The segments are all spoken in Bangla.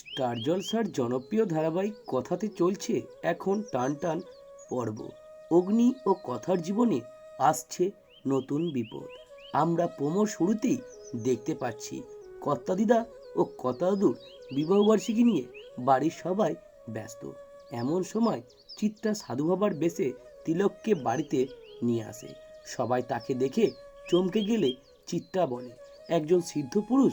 স্টার জলসার জনপ্রিয় ধারাবাহিক কথাতে চলছে এখন টান টান পর্ব। অগ্নি ও কথার জীবনে আসছে নতুন বিপদ। আমরা প্রমোর শুরুতেই দেখতে পাচ্ছি, কর্তা দিদা ও কর্তা দাদুর বিবাহবার্ষিকী নিয়ে বাড়ির সবাই ব্যস্ত। এমন সময় চিত্রা সাধু বাবার বেশে তিলককে বাড়িতে নিয়ে আসে। সবাই তাকে দেখে চমকে গেলে চিত্রা বলে, একজন সিদ্ধ পুরুষ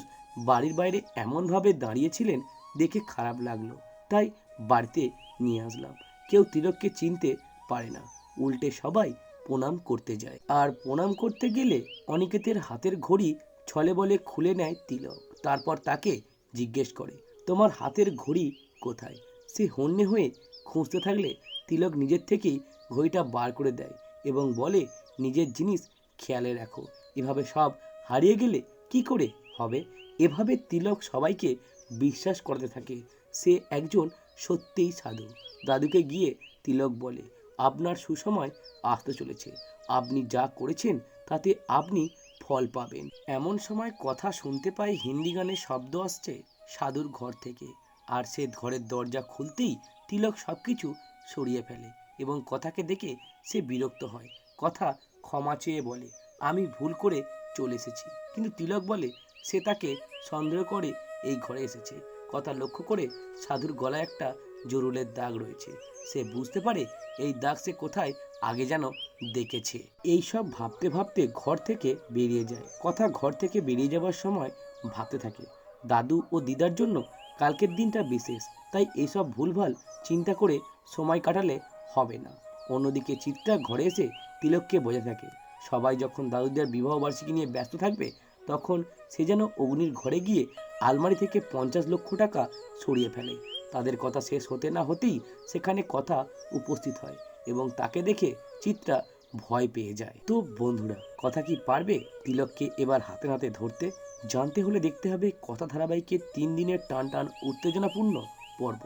বাড়ির বাইরে এমনভাবে দাঁড়িয়েছিলেন দেখে খারাপ লাগল। তাই বাড়িতে নিয়ে আসলাম। কেউ তিলককে চিনতে পারে না। উল্টে সবাই প্রণাম করতে যায়। আর প্রণাম করতে গেলে অনিকেতের হাতের ঘড়ি ছলে বলে খুলে নেয় তিলক। তারপর তাকে জিজ্ঞেস করে, তোমার হাতের ঘড়ি কোথায়? সে হন্যে হয়ে খুঁজতে থাকলে তিলক নিজের থেকেই ঘড়িটা বার করে দেয় এবং বলে, নিজের জিনিস খেয়ালে রাখো। এভাবে সব হারিয়ে গেলে কি করে হবে? এভাবে তিলক সবাইকে বিশ্বাস করতে থাকে। সে একজন সত্যিই সাধু। দাদুকে গিয়ে তিলক বলে, আপনার সুসময় আসতে চলেছে। আপনি যা করেছেন, তাতে আপনি ফল পাবেন। এমন সময় কথা শুনতে পাই হিন্দি গানের শব্দ আসছে সাধুর ঘর থেকে। আর সে ঘরের দরজা খুলতেই তিলক সব কিছু সরিয়ে ফেলে এবং কথাকে দেখে সে বিরক্ত হয়। কথা ক্ষমা চেয়ে বলে, আমি ভুল করে চলে এসেছি। কিন্তু তিলক বলে সে তাকে সন্দেহ করে এই ঘরে এসেছে। কথা লক্ষ্য করে সাধুর গলায় একটা জরুলের দাগ রয়েছে। সে বুঝতে পারে এই দাগ সে কোথায় আগে যেন দেখেছে। এই সব ভাবতে ভাবতে ঘর থেকে বেরিয়ে যায়। কথা ঘর থেকে বেরিয়ে যাওয়ার সময় ভাবতে থাকে, দাদু ও দিদার জন্য কালকের দিনটা বিশেষ, তাই এইসব ভুলভাল চিন্তা করে সময় কাটালে হবে না। অন্যদিকে চিত্রা ঘরে এসে তিলককে বোঝা থাকে, সবাই যখন দাদুদের বিবাহ বার্ষিকী নিয়ে ব্যস্ত থাকবে তখন সে যেন অগ্নির ঘরে গিয়ে আলমারি থেকে পঞ্চাশ লক্ষ টাকা সরিয়ে ফেলে। তাদের কথা শেষ হতে না হতেই সেখানে কথা উপস্থিত হয় এবং তাকে দেখে চিত্রা ভয় পেয়ে যায়। তো বন্ধুরা, কথা কি পারবে তিলককে এবার হাতে হাতে ধরতে? জানতে হলে দেখতে হবে, কথা ধারাবাহিকের তিন দিনের টান টান উত্তেজনাপূর্ণ পর্ব।